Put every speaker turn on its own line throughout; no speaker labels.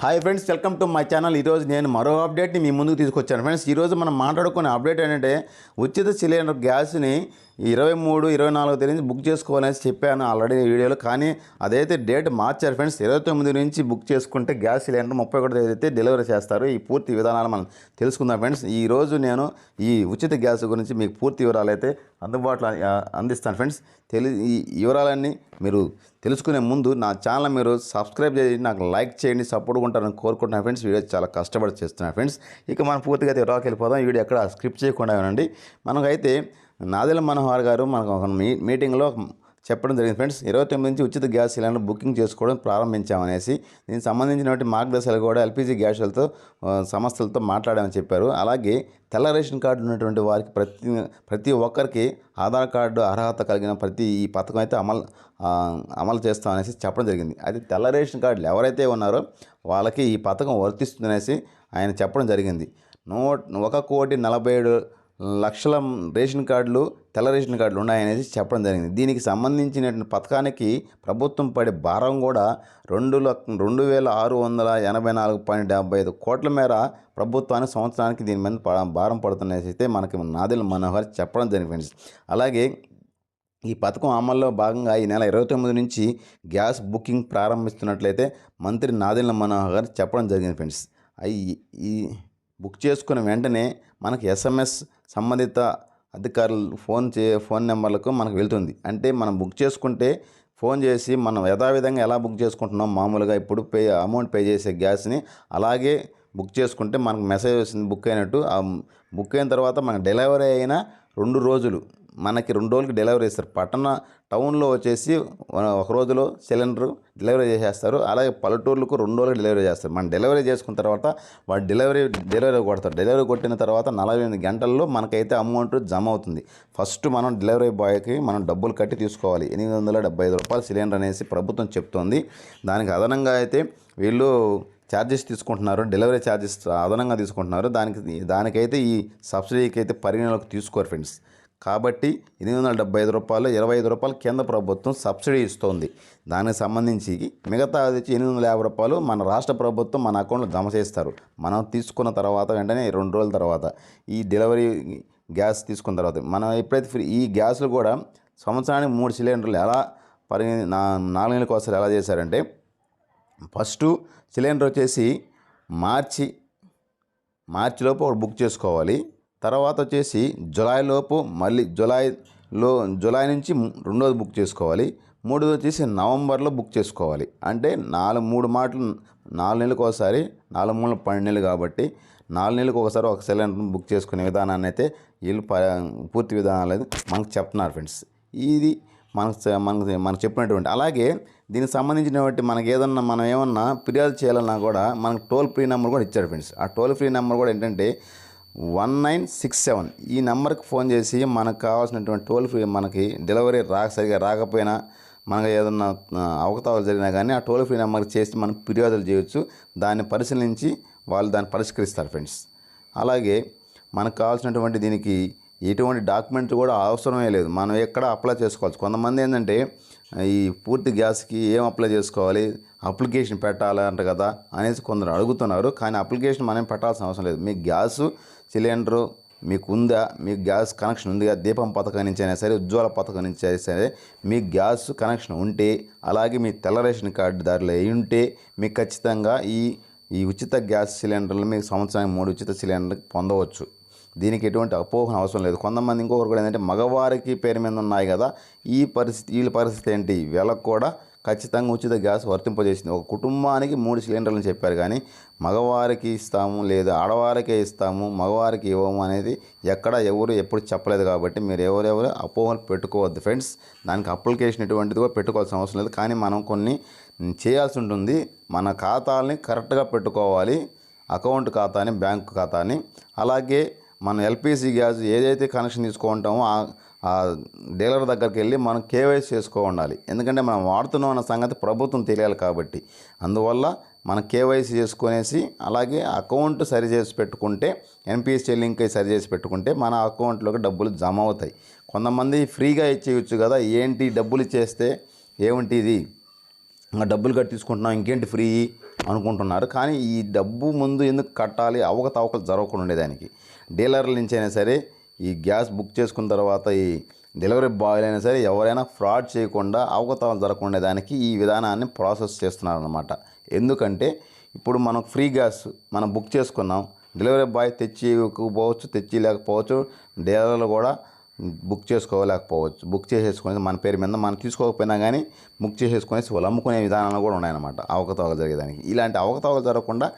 Hi friends welcome to my channel ఈరోజు నేను మరో అప్డేట్ని మీ ముందుకు తీసుకొచ్చాను. ఫ్రెండ్స్ ఈరోజు మనం మాట్లాడుకునే అప్డేట్ ఏంటంటే ఉచిత సిలిండర్ గ్యాస్ని ఇరవై మూడు ఇరవై నాలుగు తేదీ నుంచి బుక్ చేసుకోవాలని చెప్పాను ఆల్రెడీ వీడియోలో. కానీ అదైతే డేట్ మార్చారు ఫ్రెండ్స్ ఇరవై తొమ్మిది నుంచి బుక్ చేసుకుంటే గ్యాస్ సిలిండర్ ముప్పై ఒకటి తేదీ అయితే డెలివరీ చేస్తారు. ఈ పూర్తి విధానాలు మనం తెలుసుకుందాం ఫ్రెండ్స్. ఈ రోజు నేను ఈ ఉచిత గ్యాస్ గురించి మీకు పూర్తి వివరాలు అయితే అందుబాటులో అందిస్తాను ఫ్రెండ్స్. తెలి ఈ వివరాలన్నీ మీరు తెలుసుకునే ముందు నా ఛానల్ మీరు సబ్స్క్రైబ్ చేసి నాకు లైక్ చేయండి సపోర్ట్ ఉంటారని కోరుకుంటున్నాను ఫ్రెండ్స్. వీడియో చాలా కష్టపడి చేస్తున్నాను ఫ్రెండ్స్. ఇక మనం పూర్తిగా అయితే వివరాలకు వెళ్ళిపోదాం. వీడియో ఎక్కడ స్క్రిప్ట్ చేయకుండా వినండి. మనకైతే నాదెల మనోహర్ గారు మనకు ఒక మీ మీటింగ్లో చెప్పడం జరిగింది. ఫ్రెండ్స్ ఇరవై తొమ్మిది నుంచి ఉచిత గ్యాస్ సిలిండర్ బుకింగ్ చేసుకోవడం ప్రారంభించామనేసి దీనికి సంబంధించినటువంటి మార్గదర్శకాలు కూడా ఎల్పిజి గ్యాస్లతో సంస్థలతో మాట్లాడామని చెప్పారు. అలాగే తెల్ల రేషన్ కార్డు ఉన్నటువంటి వారికి ప్రతి ప్రతి ఒక్కరికి ఆధార్ కార్డు అర్హత కలిగిన ప్రతి ఈ పథకం అయితే అమలు అమలు అమలు చేస్తామనేసి చెప్పడం జరిగింది. అయితే తెల్ల రేషన్ కార్డులు ఎవరైతే ఉన్నారో వాళ్ళకి ఈ పథకం వర్తిస్తుందనేసి ఆయన చెప్పడం జరిగింది. నూ ఒక కోటి నలభై ఏడు లక్షల రేషన్ కార్డులు తెల్ల రేషన్ కార్డులు ఉన్నాయనేసి చెప్పడం జరిగింది. దీనికి సంబంధించిన పథకానికి ప్రభుత్వం పడే భారం కూడా రెండు లక్ష రెండు వేల ఆరు వందల ఎనభై నాలుగు పాయింట్ డెబ్బై ఐదు కోట్ల మేర ప్రభుత్వాన్ని సంవత్సరానికి దీని మీద భారం పడుతున్నది అయితే మనకి నాదెల మనోహర్ చెప్పడం జరిగింది. ఫ్రెండ్స్ అలాగే ఈ పథకం అమల్లో భాగంగా ఈ నెల ఇరవై తొమ్మిది నుంచి గ్యాస్ బుకింగ్ ప్రారంభిస్తున్నట్లయితే మంత్రి నాదిల్ మనోహర్ చెప్పడం జరిగింది ఫ్రెండ్స్. అయి ఈ బుక్ చేసుకున్న వెంటనే మనకు ఎస్ఎంఎస్ సంబంధిత అధికారులు ఫోన్ చే ఫోన్ నెంబర్లకు మనకు వెళ్తుంది. అంటే మనం బుక్ చేసుకుంటే ఫోన్ చేసి మనం యథావిధంగా ఎలా బుక్ చేసుకుంటున్నాం మామూలుగా ఇప్పుడు పే అమౌంట్ పే చేసే గ్యాస్ని అలాగే బుక్ చేసుకుంటే మనకు మెసేజ్ వచ్చింది బుక్ అయినట్టు. ఆ బుక్ అయిన తర్వాత మనకు డెలివరీ అయిన రెండు రోజులు మనకి రెండు రోజులకి డెలివరీ ఇస్తారు పట్టణ టౌన్లో వచ్చేసి ఒక రోజులో సిలిండర్ డెలివరీ చేసేస్తారు. అలాగే పల్లెటూర్లకు రెండు రోజులు డెలివరీ చేస్తారు. మనం డెలివరీ చేసుకున్న తర్వాత వాడు డెలివరీ డెలివరీ కొడతారు డెలివరీ కొట్టిన తర్వాత నలభై ఎనిమిది గంటల్లో మనకైతే అమౌంట్ జమ అవుతుంది. ఫస్ట్ మనం డెలివరీ బాయ్కి మనం డబ్బులు కట్టి తీసుకోవాలి. ఎనిమిది వందల డెబ్బై ఐదు రూపాయలు సిలిండర్ అనేసి ప్రభుత్వం చెప్తోంది. దానికి అదనంగా అయితే వీళ్ళు ఛార్జెస్ తీసుకుంటున్నారు. డెలివరీ ఛార్జెస్ అదనంగా తీసుకుంటున్నారు. దానికి దానికైతే ఈ సబ్సిడీకి అయితే పరిగణలోకి తీసుకోరు ఫ్రెండ్స్. కాబట్టి ఎనిమిది వందల డెబ్బై ఐదు రూపాయలు ఇరవై ఐదు రూపాయలు కేంద్ర ప్రభుత్వం సబ్సిడీ ఇస్తోంది. దానికి సంబంధించి మిగతా వచ్చి ఎనిమిది వందల యాభై రూపాయలు మన రాష్ట్ర ప్రభుత్వం మన అకౌంట్లో జమ చేస్తారు. మనం తీసుకున్న తర్వాత వెంటనే రెండు రోజుల తర్వాత ఈ డెలివరీ గ్యాస్ తీసుకున్న తర్వాత మనం ఎప్పుడైతే ఫ్రీ ఈ గ్యాస్లు కూడా సంవత్సరానికి మూడు సిలిండర్లు ఎలా పరిగణ నా నాలుగు నెలలకు ఒకసారి ఎలా చేశారంటే ఫస్ట్ సిలిండర్ వచ్చేసి మార్చి మార్చిలోపు ఒకటి బుక్ చేసుకోవాలి. తర్వాత వచ్చేసి జులైలోపు మళ్ళీ జులైలో జులై నుంచి రెండోది బుక్ చేసుకోవాలి. మూడోది వచ్చేసి నవంబర్లో బుక్ చేసుకోవాలి. అంటే నాలుగు మూడు మాటలు నాలుగు నెలలకు ఒకసారి నాలుగు మూడు పన్నెండు నెలలు కాబట్టి నాలుగు నెలలకు ఒకసారి ఒక సిలిండర్ బుక్ చేసుకునే విధానాన్ని అయితే వీళ్ళు ప పూర్తి విధానాలు మనకు చెప్తున్నారు ఫ్రెండ్స్. ఇది మనకు మనకు మనకు చెప్పినటువంటి అలాగే దీనికి సంబంధించినటువంటి మనకి ఏదన్నా మనం ఏమన్నా ఫిర్యాదు చేయాలన్నా కూడా మనకు టోల్ ఫ్రీ నెంబర్ కూడా ఇచ్చారు ఫ్రెండ్స్. ఆ టోల్ ఫ్రీ నెంబర్ కూడా ఏంటంటే వన్ నైన్ సిక్స్ సెవెన్. ఈ నెంబర్కి ఫోన్ చేసి మనకు కావాల్సినటువంటి టోల్ ఫ్రీ మనకి డెలివరీ రా సరిగా రాకపోయినా మనకు ఏదన్నా ఆ, అవకతవకలు జరిగినా కానీ ఆ టోల్ ఫ్రీ నెంబర్కి చేసి మనం ఫిర్యాదులు చేయొచ్చు. దాన్ని పరిశీలించి వాళ్ళు దాన్ని పరిష్కరిస్తారు ఫ్రెండ్స్. అలాగే మనకు కావాల్సినటువంటి దీనికి ఎటువంటి డాక్యుమెంట్ కూడా అవసరమే లేదు. మనం ఎక్కడ అప్లై చేసుకోవచ్చు. కొంతమంది ఏంటంటే ఈ పూర్తి గ్యాస్కి ఏం అప్లై చేసుకోవాలి? అప్లికేషన్ పెట్టాలి అంట కదా అనేసి కొందరు అడుగుతున్నారు. కానీ అప్లికేషన్ మనం పెట్టాల్సిన అవసరం లేదు. మీ గ్యాసు సిలిండరు మీకు ఉందా? మీకు గ్యాస్ కనెక్షన్ ఉందిగా? దీపం పథకం నుంచి అయినా సరే ఉజ్వల పథకం నుంచి అయినా సరే మీకు గ్యాస్ కనెక్షన్ ఉంటే అలాగే మీ తెల్ల రేషన్ కార్డు దారిలో అయి ఉంటే మీకు ఖచ్చితంగా ఈ ఈ ఉచిత గ్యాస్ సిలిండర్లు మీకు సంవత్సరానికి మూడు ఉచిత సిలిండర్ పొందవచ్చు. దీనికి ఎటువంటి అపోహన అవసరం లేదు. కొంతమంది ఇంకొకరు కూడా ఏంటంటే మగవారికి పేరు మీద ఉన్నాయి కదా ఈ పరిస్థితి వీళ్ళ పరిస్థితి ఏంటి? వీళ్ళకు కూడా ఖచ్చితంగా ఉచిత గ్యాస్ వర్తింపజేసింది. ఒక కుటుంబానికి మూడు సిలిండర్లు చెప్పారు కానీ మగవారికి ఇస్తాము లేదా ఆడవారికే ఇస్తాము మగవారికి ఇవ్వము అనేది ఎక్కడ ఎవరు ఎప్పుడు చెప్పలేదు కాబట్టి మీరు ఎవరెవరు అపోహలు పెట్టుకోవద్దు ఫ్రెండ్స్. దానికి అప్లికేషన్ ఎటువంటిది కూడా పెట్టుకోవాల్సిన అవసరం లేదు. కానీ మనం కొన్ని చేయాల్సి ఉంటుంది. మన ఖాతాల్ని కరెక్ట్గా పెట్టుకోవాలి. అకౌంట్ ఖాతాని బ్యాంకు ఖాతాని. అలాగే మనం ఎల్పిజి గ్యాస్ ఏదైతే కనెక్షన్ తీసుకుంటామో ఆ డీలర్ దగ్గరికి వెళ్ళి మనం కేవైసీ చేసుకో ఉండాలి. ఎందుకంటే మనం వాడుతున్నాం అన్న సంగతి ప్రభుత్వం తెలియాలి కాబట్టి. అందువల్ల మనం కేవైసీ చేసుకునేసి అలాగే అకౌంట్ సరి చేసి పెట్టుకుంటే ఎన్పిఎస్సీ లింక్ సరి చేసి పెట్టుకుంటే మన అకౌంట్లోకి డబ్బులు జమ అవుతాయి. కొంతమంది ఫ్రీగా ఇచ్చేయచ్చు కదా ఏంటి డబ్బులు ఇచ్చేస్తే ఏమిటి ఇది? ఇంకా డబ్బులు కట్టి తీసుకుంటున్నాం ఇంకేంటి ఫ్రీ అనుకుంటున్నారు. కానీ ఈ డబ్బు ముందు ఎందుకు కట్టాలి? అవకతవకలు జరగకుండా ఉండేదానికి. డీలర్ల నుంచి అయినా సరే ఈ గ్యాస్ బుక్ చేసుకున్న తర్వాత ఈ డెలివరీ బాయ్లు అయినా సరే ఎవరైనా ఫ్రాడ్ చేయకుండా అవకతవకలు జరగకుండా దానికి ఈ విధానాన్ని ప్రాసెస్ చేస్తున్నారనమాట ఎందుకంటే ఇప్పుడు మనం ఫ్రీ గ్యాస్ మనం బుక్ చేసుకున్నాం డెలివరీ బాయ్ తెచ్చి పోవచ్చు తెచ్చి లేకపోవచ్చు డీలర్లు కూడా బుక్ చేసుకోలేకపోవచ్చు. బుక్ చేసేసుకొని మన పేరు మీద మనం తీసుకోకపోయినా కానీ బుక్ చేసేసుకునేసి వాళ్ళు అమ్ముకునే విధానాలు కూడా ఉన్నాయన్నమాట. అవకతవకలు జరిగేదానికి. ఇలాంటి అవకతవకలు జరగకుండా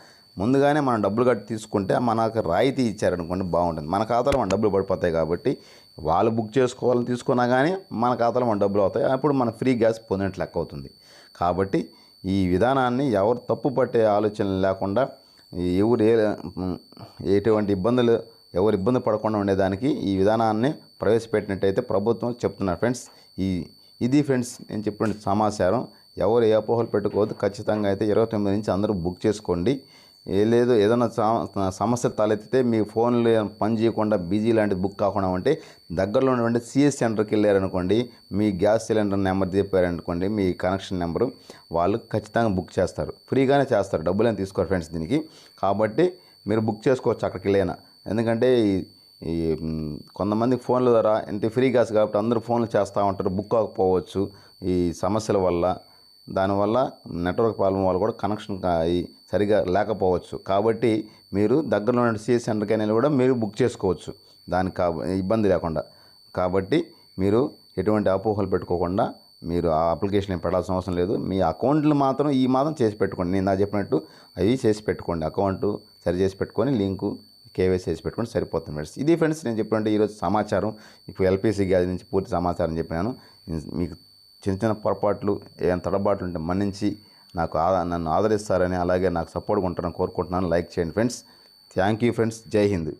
ముందుగానే మనం డబ్బులు కట్టి తీసుకుంటే మనకు రాయితీ ఇచ్చారనుకోండి బాగుంటుంది. మన ఖాతాలో మన డబ్బులు పడిపోతాయి కాబట్టి వాళ్ళు బుక్ చేసుకోవాలని తీసుకున్నా కానీ మన ఖాతాలో మన డబ్బులు అవుతాయి. అప్పుడు మన ఫ్రీ గ్యాస్ పొందినట్లు లెక్క అవుతుంది. కాబట్టి ఈ విధానాన్ని ఎవరు తప్పు పట్టే ఆలోచన లేకుండా ఎవరు ఏ ఎటువంటి ఇబ్బందులు ఎవరు ఇబ్బంది పడకుండా ఉండేదానికి ఈ విధానాన్ని ప్రవేశపెట్టినట్టయితే ప్రభుత్వం చెప్తున్నారు. ఫ్రెండ్స్ ఈ ఇది ఫ్రెండ్స్ నేను చెప్పిన సమాచారం. ఎవరు ఏ అపోహలు పెట్టుకోవద్దు. ఖచ్చితంగా అయితే ఇరవై తొమ్మిది నుంచి అందరూ బుక్ చేసుకోండి. ఏ లేదు ఏదైనా సమస్య సమస్యలు తలెత్తితే మీ ఫోన్లు పని చేయకుండా బిజీ లాంటిది బుక్ కాకుండా ఉంటే దగ్గరలో ఉన్నటువంటి సిఎస్ సెంటర్కి వెళ్ళారనుకోండి మీ గ్యాస్ సిలిండర్ నెంబర్ చెప్పారనుకోండి మీ కనెక్షన్ నెంబరు వాళ్ళు ఖచ్చితంగా బుక్ చేస్తారు. ఫ్రీగానే చేస్తారు డబ్బులు అని తీసుకోరు ఫ్రెండ్స్ దీనికి. కాబట్టి మీరు బుక్ చేసుకోవచ్చు అక్కడికి వెళ్ళైనా. ఎందుకంటే ఈ- కొంతమంది ఫోన్ల ద్వారా అంటే ఫ్రీ గ్యాస్ కాబట్టి అందరూ ఫోన్లు చేస్తూ ఉంటారు బుక్ కాకపోవచ్చు ఈ సమస్యల వల్ల. దానివల్ల నెట్వర్క్ ప్రాబ్లం వల్ల కూడా కనెక్షన్ సరిగా లేకపోవచ్చు. కాబట్టి మీరు దగ్గరలో ఉన్న సిఎస్ సెంటర్కి కూడా మీరు బుక్ చేసుకోవచ్చు. దానికి కా ఇబ్బంది లేకుండా. కాబట్టి మీరు ఎటువంటి అపోహలు పెట్టుకోకుండా మీరు ఆ అప్లికేషన్ పెట్టాల్సిన అవసరం లేదు. మీ అకౌంట్లు మాత్రం ఈ మాత్రం చేసి పెట్టుకోండి. నేను నా చెప్పినట్టు అవి చేసి పెట్టుకోండి. అకౌంట్ సరి చేసి పెట్టుకొని లింకు కేవైసీ చేసి పెట్టుకొని సరిపోతుంది ఫ్రెండ్స్. ఇది ఫ్రెండ్స్ నేను చెప్పినట్టు ఈరోజు సమాచారం. ఇప్పుడు ఎల్పిసి గ్యాస్ నుంచి పూర్తి సమాచారం చెప్పినాను మీకు చిన్న చిన్న పొరపాట్లు ఏమైనా తడబాట్లు ఉంటే మన్నించి నాకు ఆదా నన్ను ఆదరిస్తారని అలాగే నాకు సపోర్ట్గా ఉంటారని కోరుకుంటున్నాను. లైక్ చేయండి ఫ్రెండ్స్. Thank you friends. జై హింద్.